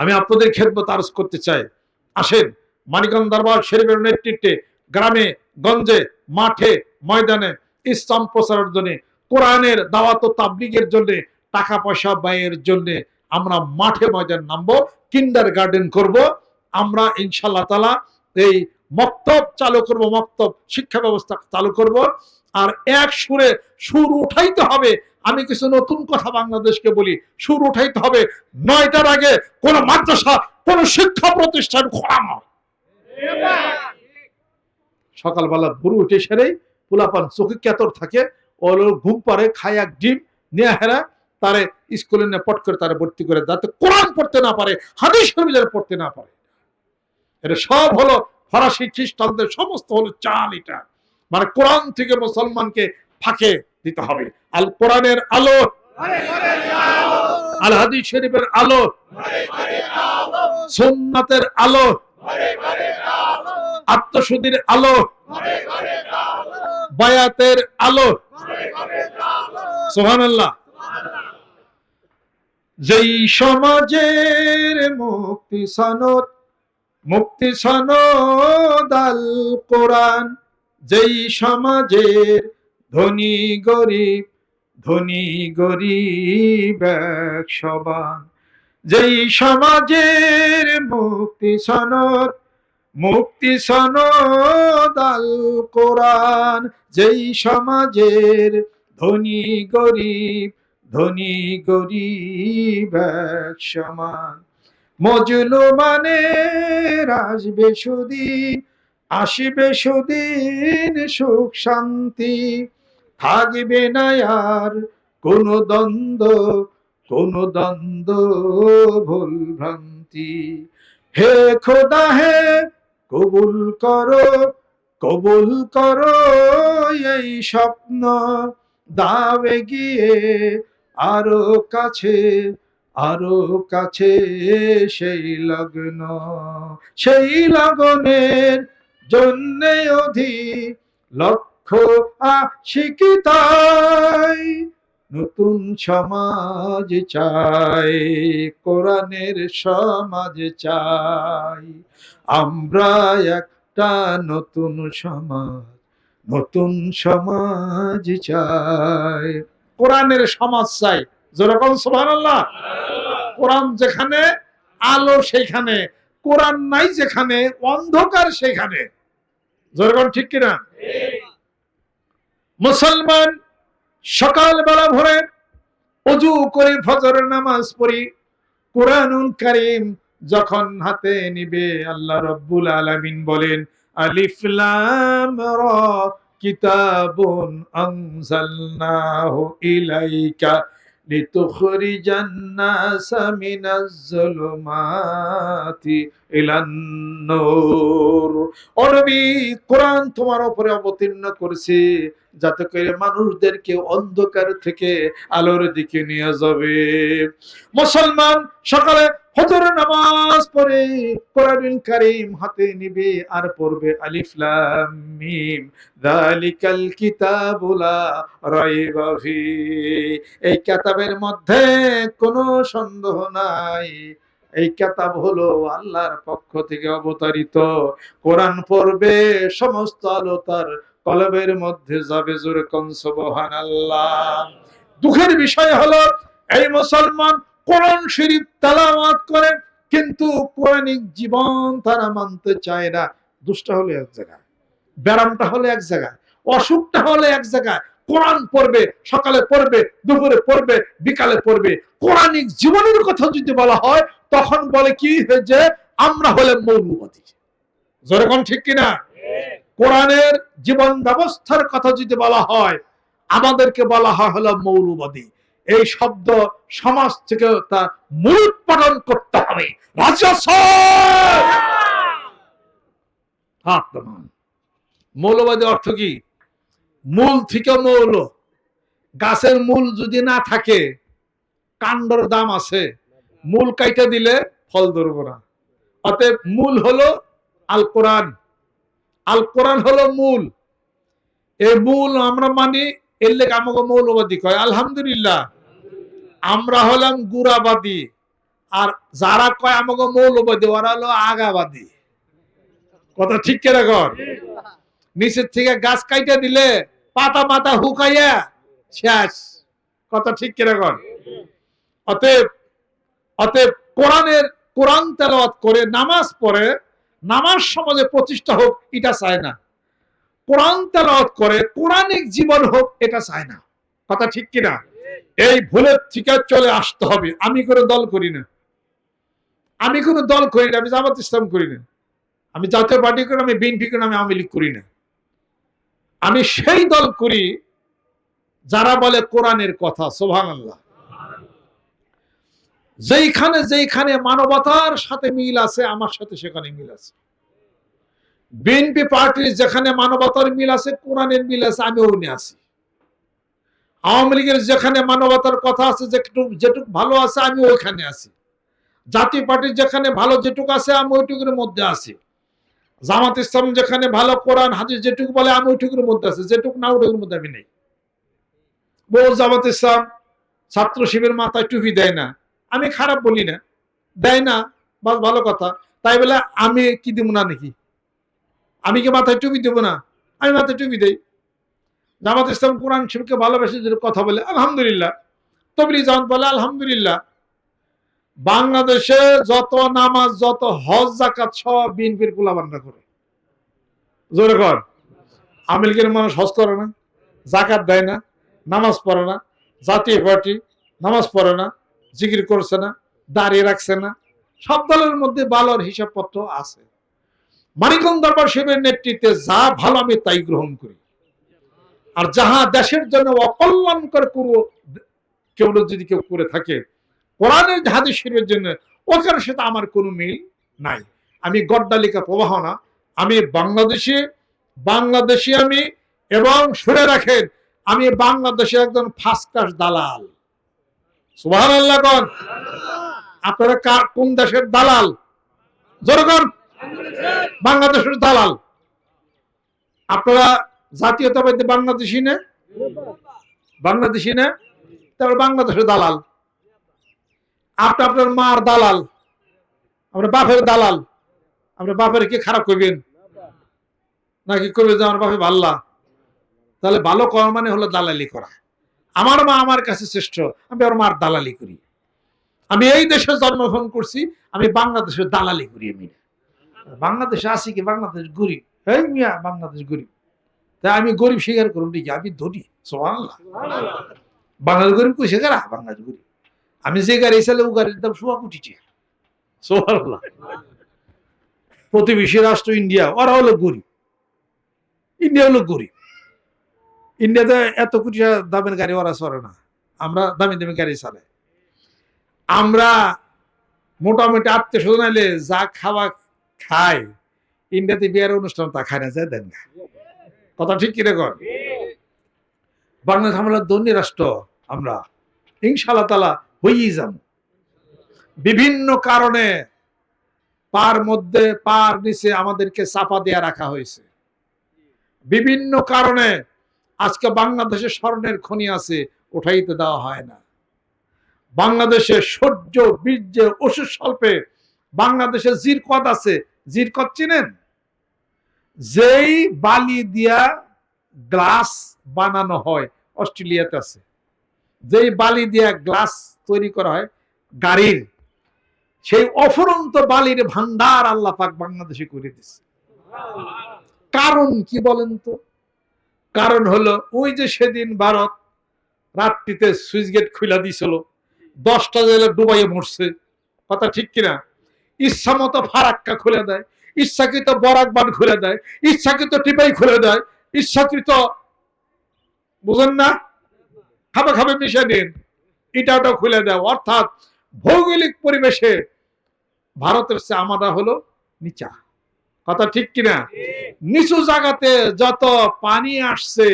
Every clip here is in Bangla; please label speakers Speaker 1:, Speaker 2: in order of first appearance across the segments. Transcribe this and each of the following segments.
Speaker 1: আমি আপনাদের খেদমত আরজ করতে চাই। আসেন, মানিকগঞ্জ দরবার শরীফের নেতৃত্বে গ্রামে, গঞ্জে, মাঠে, ময়দানে ইসলাম প্রচারের জন্য, কোরআনের দাওয়াত তাবলিগের জন্য টাকা পয়সা ব্যয়ের জন্য আমরা মাঠে ময়দান নামবো, কিন্ডার গার্ডেন করব। আমরা ইনশাল্লাহ তালা এই মক্তব চালু করব, মক্তব শিক্ষা ব্যবস্থা চালু করব। আর এক সুরে সুর উঠাইতে হবে। আমি কিছু নতুন কথা বাংলাদেশকে বলি। সুর উঠাইতে হবে। নয়টার আগে কোন মাদ্রাসা, কোন শিক্ষা প্রতিষ্ঠান খোলা নয়। সকালবেলা ভোর উঠে সেরেই পোলাপান চোখে কেতর থাকে ওর ঘুম পারে খায় এক ডিম, নিয়ে হেরা, তারে স্কুলে নিয়ে পট করে তারা ভর্তি করে যাতে কোরআন পড়তে না পারে, হাদিস শরীফ পড়তে না পারে। এটা সব হলো ফরাসি খ্রিস্টানদের, সমস্ত হলো চাল এটা মানে কোরআন থেকে মুসলমানকে ফাঁকে দিতে হবে। আল কোরআনের আলো, আল হাদিস শরীফের আলো সোমনাথের আলো, আত্মশুদ্ধির আলো, বায়াতের আলো। সোহানাল্লাহ যেই সমাজের মুক্তি সনদ মুক্তি সনদ আল কোরআন যেই সমাজের ধনী গরিব ধনী গরিব সবান যেই সমাজের মুক্তি সনদ মুক্তি সনদ আল কোরআন। যেই সমাজের ধনী গরিব ধনী গরিব সমান। মজলুমানের আসবে সুদিন আসিবে সুদিন সুখ শান্তি, থাকবে না আর কোন দ্বন্দ্ব কোন দ্বন্দ্ব ভুল ভ্রান্তি। হে খোদা, হে কবুল করো কবুল করো এই স্বপ্ন। দাবে গিয়ে আরও কাছে আরও কাছে সেই লগ্ন। সেই লগনের জন্য অধি লক্ষ আশিকিতাই নতুন সমাজ চাই, কোরআনের সমাজ চাই। আমরা একটা নতুন সমাজ নতুন সমাজ চাই। কোরআনের সমাজ চাই। যেরকম সুবহানাল্লাহ। কোরআন যেখানে, আলো সেখানে, কোরআন নাই যেখানে, অন্ধকার সেখানে। যেরকম ঠিক কিনা? মুসলমান সকালবেলা ভোরে অজু করে ফজরের নামাজ পড়ি। কোরআনুল কারীম যখন হাতে নিবে, আল্লাহ রব্বুল আলামিন বলেন, আলিফ লাম রা কিতাবুন আনজালনাহু ইলাইকা। লিতুখরিজান নাসা মিনাজ যুলুমাতি ইলান নূর ও নবী কোরআন তোমার উপরে অবতীর্ণ করেছে। যাতে করে মানুষদেরকে অন্ধকার থেকে আলোর দিকে নিয়ে যাবে। মুসলমান সকালে হজর নামাজ পড়ে কোরআনুল কারীম হাতে নিবে আর পড়বে আলিফ লাম মিম। যালিকাল কিতাবু রাইবা ফি। এই কিতাবের মধ্যে কোনো সন্দেহ নাই। এই কিতাব হলো আল্লাহর পক্ষ থেকে অবতারিত। কোরআন পড়বে, সমস্ত আলো তার কলবের মধ্যে যাবে জোরে কম সুবহানাল্লাহ। দুঃখের বিষয় হলো, এই মুসলমান কোরআন শরীফ তেলাওয়াত করে, কিন্তু কোরআনিক জীবন তারা মানতে চায় না। দুষ্টা হলো এক জায়গায়, ব্যারামটা হলো এক জায়গায়, অসুখটা হলো এক জায়গায়। কোরআন পড়বে, সকালে পড়বে, দুপুরে পড়বে, বিকালে পড়বে। কোরআনিক জীবনের কথা যদি বলা হয়, তখন বলে কি যে, আমরা হলে মৌলবাদী। যেরকম ঠিক কিনা? কোরআনের জীবন ব্যবস্থার কথা যদি বলা হয়, আমাদেরকে বলা হয় হলো মৌলবাদী। এই শব্দ সমাজ থেকে তা মূল উৎপাদন করতে হবে। নামান। মৌলবাদী অর্থ কি? মূল থেকে মৌল। গাছের মূল যদি না থাকে, কাণ্ডর দাম আছে। মূল কাইটা দিলে ফল ধরবো না। অতএব মূল হলো আল কোরআন আল কোরআন হলো মূল। এই মূল আমরা মানি, এর লেগে আমাকে মৌলবাদী কয়। আলহামদুলিল্লাহ, আমরা হলাম গুড়াবাদী। আর যারা কয় আমাকে মৌলবাদী, ওরা হলো আগাবাদী। কথা ঠিক করে কর নিচের থেকে গাছ কাইটা দিলে পাতা মাথা হুকাইয়া শেষ। কথা ঠিক করে কর অতএব অতএব কোরআনের, কোরআন তেলাওয়াত করে নামাজ পড়ে নামাজ সমাজে প্রতিষ্ঠা হোক, এটা চায় না। কোরআন তেলাওয়াত করে, কোরআনিক জীবন হোক, এটা চায় না। কথা ঠিক কিনা? এই ভুলের থেকে চলে আসতে হবে। আমি কোনো দল করি না। আমি কোনো দল করি না, আমি জামাত ইসলাম করি না। আমি জাতীয় পার্টি করি আমি বিএনপি করি আমি আওয়ামী লীগ করি না। আমি সেই দল করি যারা বলে কোরআনের কথা সোভান আল্লাহ যেইখানে যেইখানে মানবতার সাথে মিল আছে, আমার সাথে সেখানে মিল আছে। বিএনপি পার্টির যেখানে মানবতার মিল আছে, কোরআনের মিল আছে, আমি ওখানে আছি। আওয়ামী লীগের যেখানে মানবতার কথা আছে, যেটুক যেটুক ভালো আছে, আমি ওইখানে আছি। জাতীয় পার্টির যেখানে ভালো যেটুক আছে, আমি ওইটুকুর মধ্যে আছি। জামাত ইসলাম যেখানে ভালো, কোরআন হাজির যেটুকু বলে, আমি ওইটুকুর মধ্যে আছি। যেটুক না, ওইটুকুর মধ্যে আমি নেই। বউ জামাত ইসলাম ছাত্র শিবির মাথায় টুপি দেয় না। আমি খারাপ বলি না। দেয় না, বাস ভালো কথা। তাই বলে আমি কি দিব না নাকি? আমি কি মাথায় টুপি দেব না? আমি মাথায় টুপি দেই। জামাত ইসলাম কোরআন শিবকে ভালোবেসে যদি কথা বলে, আলহামদুলিল্লাহ। তবলি জামাত বলে, আলহামদুলিল্লাহ। বাংলাদেশে যত নামাজ, যত হজ জাকাত সব বিএনপির কুলাবান্না করে। জোরে কর। আমিলকের মানুষ হজ করে না জাকাত দেয় না, নামাজ পড়ে না, জাতীয় পার্টি নামাজ পড়ে না। জিকির করছে না, দাঁড়িয়ে রাখছে না। সব দলের মধ্যে ভালোর হিসাবপত্র আছে। মানিকগঞ্জ দরবার শিবের নেতৃত্বে যা ভালো আমি তাই গ্রহণ করি। আর যাহা দেশের জন্য অকল্যাণকর করব কেউ যদি কেউ করে থাকে কোরআনের হাদিস শিবের জন্য ওখানে সাথে আমার কোনো মিল নাই। আমি গড্ডালিকা প্রবাহ না। আমি বাংলাদেশে বাংলাদেশে আমি, এবং শুনে রাখেন, আমি বাংলাদেশে একজন ফার্স্ট ক্লাস দালাল। আল্লাহ কন। আপনারা কার কোন দেশের দালাল? বাংলাদেশের। দালাল। আপনারা জাতীয়তাবাদী বাংলাদেশি না? বাংলাদেশি। না? তারপর বাংলাদেশের দালাল। আপনি আপনার মার দালাল। আপনার বাপের দালাল। আপনার বাপের কি খারাপ করবেন? নাকি করবে যে আমার বাপে ভাল্লা? তাহলে ভালো করা মানে হলো দালালি করা। আমার মা আমার কাছে শ্রেষ্ঠ, আমি আমার মার দালালি করি। আমি এই দেশে জন্মগ্রহণ করছি, আমি বাংলাদেশের দালালি করি আমি। বাংলাদেশে আছি কি? বাংলাদেশ গরিব। এই মিয়া, বাংলাদেশ গরিব। তাই আমি গরিব স্বীকার করুন নাকি আমি ধনী। সোহান্লাহ বাংলাদেশ গরিব কই শেখারা বাংলাদেশ গরিব। আমি যে গাড়ি চালে ও গাড়ির দাম সোয়া কোটি প্রতিবেশী রাষ্ট্র ইন্ডিয়া, ওরা হলো গরিব। ইন্ডিয়া হলো গরিব। ইন্ডিয়াতে এত কোটি দামের গাড়ি ওরা চলে না। আমরা দামি দামি গাড়ি চালাই আমরা মোটামুটি আত্মীয় স্বজন এলে যা খাওয়া খাই ইন্ডিয়াতে বিয়ের অনুষ্ঠান তা খায় না, যায় দেন না। কথা ঠিক কিরে কর বাংলাদেশ আমরা ধনী রাষ্ট্র আমরা ইনশাল্লাহ তালা হয়েই যাব। বিভিন্ন কারণে পার মধ্যে, পার নিচে আমাদেরকে চাপা দেয়া রাখা হয়েছে। বিভিন্ন কারণে আজকে বাংলাদেশে স্বর্ণের খনি আছে, উঠাইতে দেওয়া হয় না। বাংলাদেশে সহ্য বীর্যে ওষুধ স্বল্পে বাংলাদেশে জিরকত আছে। জিরকত চিনেন? যেই বালি দিয়া গ্লাস বানানো হয়, অস্ট্রেলিয়াতে আছে। যেই বালি দিয়া গ্লাস তৈরি করা হয়, গাড়ির, সেই অফুরন্ত বালির ভান্ডার আল্লাহ পাক বাংলাদেশে করে দিচ্ছে কারণ কি বলেন তো? কারণ হলো, ওই যে সেদিন ভারত রাত্রিতে সুইচ গেট খুলে দিছিল, দশটা জেলে ডুবাইয়ে মরছে। কথা ঠিক কিনা? ইচ্ছা মতো ফারাক্কা খুলে দেয়, ইচ্ছাকৃত বরাকবান খুলে দেয়, ইচ্ছাকৃত টিপাই খুলে দেয়, ইচ্ছাকৃত, বুঝেন না? খাবে খাবে মিশে নিন। এটা ওটা খুলে দেয়। অর্থাৎ ভৌগোলিক পরিবেশে ভারতের চেয়ে আমরা হলো নিচা। কথা ঠিক কিনা? নিচু জায়গাতে যত পানি আসছে,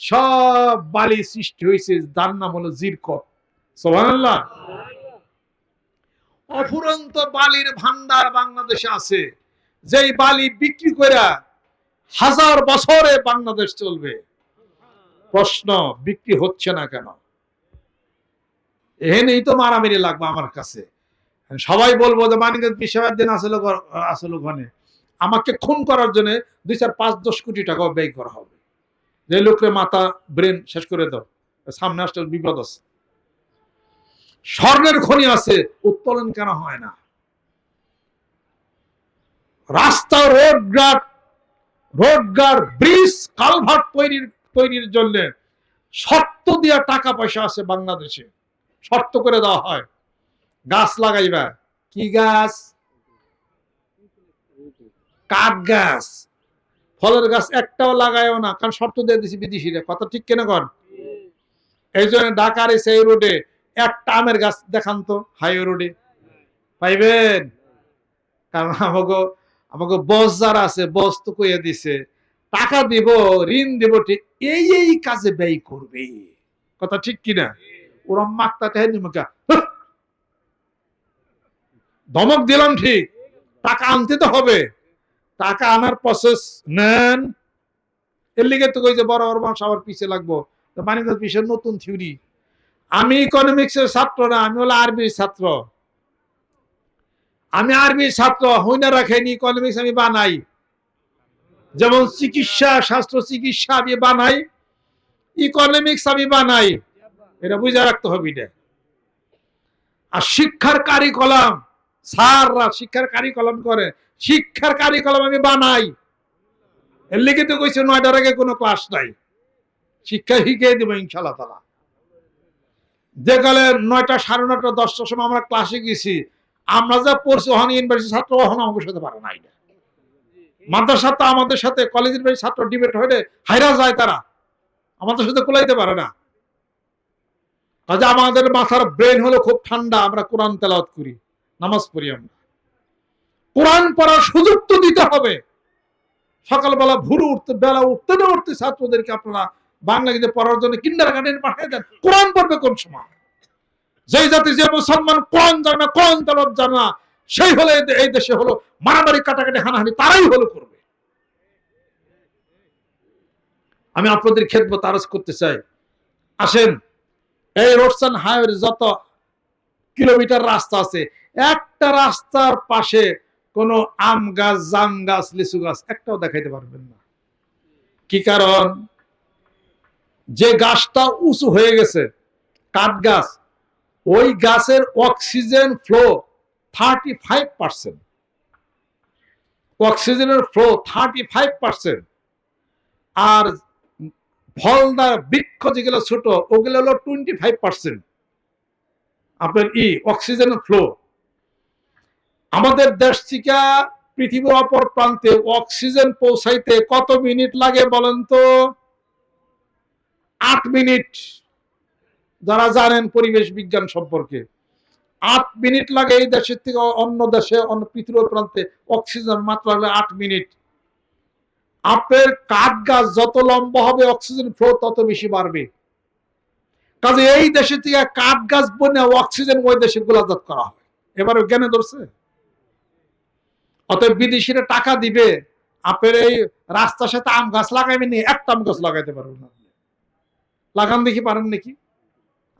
Speaker 1: সব বালি সৃষ্টি হয়েছে যার নাম হলো জিরকত। সোহানাল্লাহ অফুরন্ত বালির ভান্ডার বাংলাদেশে আছে। যেই বালি বিক্রি করে হাজার বছরে বাংলাদেশ চলবে। প্রশ্ন, বিক্রি হচ্ছে না কেন? এহেনেই তো মারামারি লাগবে আমার কাছে। সবাই বলব যে, মানিকগঞ্জ বিশ্ববিদ্যালয় দিন আসলে আসলে ওখানে আমাকে খুন করার জন্য দুই চার পাঁচ দশ কোটি টাকা ব্যয় করা হবে। যে লোকের মাথা ব্রেন শেষ করে দাও, সামনে আসলে বিপদ আছে। স্বর্ণের খনি আছে, উত্তোলন কেন হয় না? রাস্তা, road guard road guard bridge, culvert তৈরির তৈরির জন্য শর্ত দেওয়া টাকা পয়সা আছে বাংলাদেশে। শর্ত করে দেওয়া হয়। গাছ লাগাইবা। কি গাছ? কাঠ গাছ। ফলের গাছ একটাও লাগায়ও না, কারণ শর্ত দিয়ে দিছি বিদেশিরা। কথা ঠিক কেন কর এই জন্য ঢাকার এই সেই রোডে একটা আমের গাছ দেখান তো, হাইওয়ে রোডে। পাইবেন? কারণ আমাকে আমাকে বস যারা আছে, বস তো কইয়া দিছে, টাকা দিব, ঋণ দিব, ঠিক এই এই কাজে ব্যয় করবে। কথা ঠিক কিনা? ওরা মাকতা চাহে নিমকা ধমক দিলাম ঠিক, টাকা আনতে তো হবে। টাকা আনার প্রসেস নেন। এর লিগে তো কই যে বড় বড় মানুষ আবার পিছিয়ে লাগবো। মানিকগঞ্জ পিছের নতুন থিওরি আমি ইকোনমিক্স এর ছাত্র না, আমি হলো আরবির ছাত্র। আমি আরবির ছাত্র, হইনা রাখেনি ইকোনমিক্স আমি বানাই। যেমন চিকিৎসা, স্বাস্থ্য চিকিৎসা আমি বানাই ইকোনমিক্স আমি বানাই। এটা বুঝে রাখতে হবে এটা। আর শিক্ষার কারিকলাম, স্যাররা শিক্ষার কারিকলাম করে। শিক্ষার কারিকলাম আমি বানাই। এর লিগে তো কইছে নয়টার আগে কোনো ক্লাস নাই। শিক্ষা শিখিয়ে দেবো ইনশাল্লাহ তালা যে কালে নয়টা সাড়ে নয়টা, দশটার সময় আমরা ক্লাসে গেছি, আমরা যা পড়ছি ওখানে ইউনিভার্সিটি ছাত্র ওখানে আমাকে সাথে পারে না এটা মাদ্রাসা তো আমাদের সাথে কলেজ ইউনিভার্সিটি ছাত্র ডিবেট হয়ে হাইরা যায় তারা। আমাদের সাথে কোলাইতে পারে না। কাজে আমাদের মাথার ব্রেন হলো খুব ঠান্ডা, আমরা কোরআন তেলাওয়াত করি, নামাজ পড়ি আমরা। কোরআন পড়ার সুযোগ তো দিতে হবে। সকালবেলা ভুরু উঠতে, বেলা উঠতে না উঠতে ছাত্রদেরকে আপনারা বাংলাদেশে পড়ার জন্য কিন্ডার গার্ডেন পাঠিয়ে দেন। কোরআন পড়বে কোন সময়? যেই জাতি যে মুসলমান, কোরআন জানে না, কোরআন তেলাওয়াত জানে না, সেই হলে এই দেশে হলো মারামারি, কাটাকাটি, হানাহানি, তারাই হলো করবে। আমি আপনাদের খেদব তারস করতে চাই। আসেন, এই রোডসান হাইওয়ে যত কিলোমিটার রাস্তা আছে, একটা রাস্তার পাশে কোনো আম গাছ, জাম গাছ, লিচু গাছ একটাও দেখাইতে পারবেন না। কি কারণ? যে গাছটা উঁচু হয়ে গেছে, কাঠ গাছ, ওই গাছের oxygen flow thirty five percent. অক্সিজেনের ফ্লো থার্টি ফাইভ পার্সেন্ট। আর ফলদার বৃক্ষ যেগুলো ছোট, ওগুলো হলো টোয়েন্টি ফাইভ পার্সেন্ট। আপনার ই, অক্সিজেনের ফ্লো। আমাদের দেশ থেকে পৃথিবীর অপর প্রান্তে অক্সিজেন পৌঁছাইতে কত মিনিট লাগে বলেন তো? আট মিনিট। যারা জানেন পরিবেশ বিজ্ঞান সম্পর্কে। আট মিনিট লাগে এই দেশের থেকে অন্য দেশে, অন্য পৃথিবীর প্রান্তে অক্সিজেন মাত্রা হলে আট মিনিট। আপনার কাঠ গাছ যত লম্বা হবে, অক্সিজেন ফ্লো তত বেশি বাড়বে। কাজে এই দেশে থেকে কাঠ গাছ বনে অক্সিজেন ওই দেশে গোলাজাত করা হয়। এবারে জ্ঞানে ধরছে? অতএব বিদেশিরা টাকা দিবে আপনার এই রাস্তার সাথে আম গাছ লাগাইবেন নি, একটা আম গাছ লাগাইতে পারবেন না। লাগান দেখি পারেন নাকি?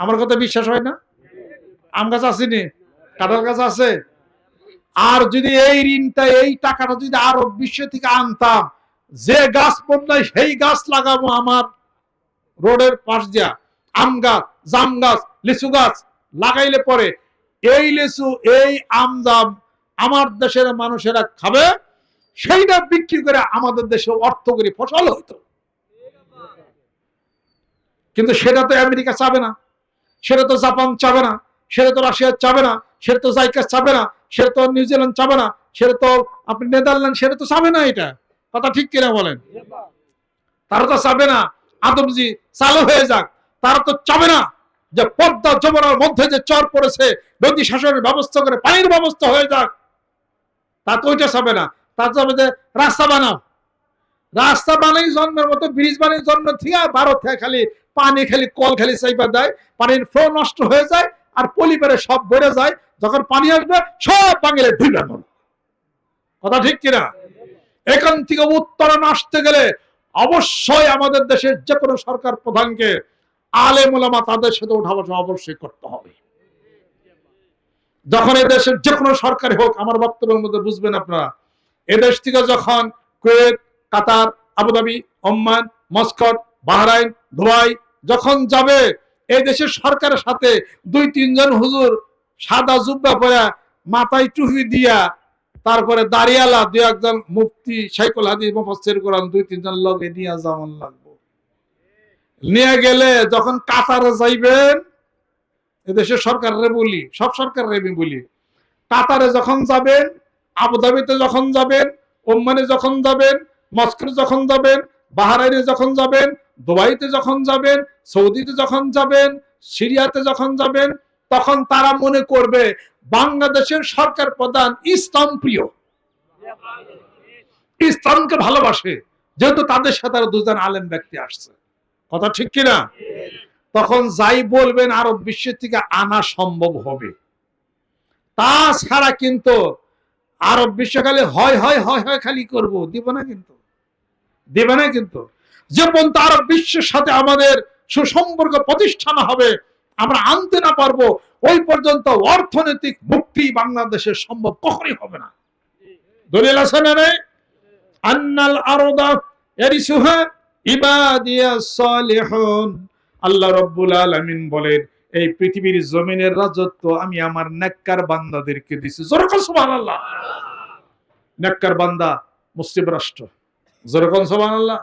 Speaker 1: আমার কথা বিশ্বাস হয় না? আম গাছ আসেনি কাঁঠাল গাছ আছে? আর যদি এই ঋণটা, এই টাকাটা যদি আরও বিশ্ব থেকে আনতাম, যে গাছ বদলায় সেই গাছ লাগাবো আমার রোডের পাশ দিয়া। আম গাছ, জাম গাছ, লিচু গাছ লাগাইলে পরে এই লিচু, এই আম জাম আমার দেশের মানুষেরা খাবে, সেইটা বিক্রি করে আমাদের দেশে অর্থ করে ফসল হইতো। কিন্তু সেটা তো আমেরিকা চাবে না, সেটা তো জাপান চাবে না, সেটা তো রাশিয়া চাবে না, সেটা তো জাইকাস চাবে না, সেটা তো নিউজিল্যান্ড চাবে না, সেটা তো আপনি নেদারল্যান্ড সেটা তো চাবে না এটা। কথা ঠিক কিনা বলেন? তারা তো চাবে না, আদমজি চালু হয়ে যাক, তারা তো চাবে না যে পদ্মা যমুনার মধ্যে যে চর পড়েছে, নদী শাসনের ব্যবস্থা করে পানির ব্যবস্থা হয়ে যাক তা তো ওইটা চাবে না। তা চাবে যে রাস্তা বানাও। রাস্তা বানাই জন্মের মতো, ব্রিজ বানাই জন্ম থেকে ভারত থেকে খালি পানি খালি কল খালি চাইবা দেয়, পানির ফ্লো নষ্ট হয়ে যায় আর পলিপারে সব বেড়ে যায়। যখন পানি আসবে, সব বাঙালি মন কথা ঠিক কিনা? এখান থেকে উত্তরণ আসতে গেলে অবশ্যই আমাদের দেশের যে কোনো সরকার প্রধানকে আলে মোলামা তাদের সাথে উঠা বসা অবশ্যই করতে হবে। যখন এই দেশের যে কোনো সরকারি হোক, আমার বক্তব্যের মধ্যে বুঝবেন আপনারা এদেশ থেকে যখন Kuwait, Qatar, Abu Dhabi, Oman, Muscat, Bahrain, Dubai যখন যাবে এই দেশের সরকারের সাথে দুই, তিনজন হুজুর সাদা জুব্বা পরা, মাথায় টুপি দিয়া, তারপরে দাঁড়িয়ালা, দুই একজন মুফতি শাইকুল হাদিস মুফাসসির কোরআন, দুই, তিনজন লগে নিয়ে যেমন লাগবো। নিয়ে গেলে যখন কাতারে যাইবেন এদেশের সরকারে বলি, সব সরকারে আমি বলি। কাতারে যখন যাবেন, আবুধাবিতে যখন যাবেন, ওমানে যখন যাবেন মস্কোতে যখন যাবেন, বাহারাইনে যখন যাবেন, দুবাইতে যখন যাবেন, সৌদিতে যখন যাবেন, সিরিয়াতে যখন যাবেন, তখন তারা মনে করবে বাংলাদেশের সরকার প্রধান ইসলাম প্রিয়। ইসলামকে ভালোবাসে, যেহেতু তাদের সাথে আরও দুজন আলেম ব্যক্তি আসছে। কথা ঠিক কিনা? তখন যাই বলবেন, আরব বিশ্বের থেকে আনা সম্ভব হবে। তাছাড়া কিন্তু আরব বিশ্ব খালি হয় হয় হয় হয় খালি করব। দিব না কিন্তু। দেবে না কিন্তু। যে পর্যন্ত আরব বিশ্বের সাথে আমাদের সুসম্পর্ক প্রতিষ্ঠান হবে, আমরা আনতে না পারব, ওই পর্যন্ত অর্থনৈতিক মুক্তি বাংলাদেশের সম্ভব কখনই হবে না। দলিল আছে না নেই? আন্নাল আরদা ইয়ারিসুহা ইবাদিয়াস সালিহুন। আল্লাহ রব্বুল আলমিন বলেন, এই পৃথিবীর জমিনের রাজত্ব আমি আমার নেককার বান্দাদেরকে দিছি। সোমান সুবহানাল্লাহ। নেককার বান্দা মুসলিম রাষ্ট্র। জোরকন সুবহানাল্লাহ।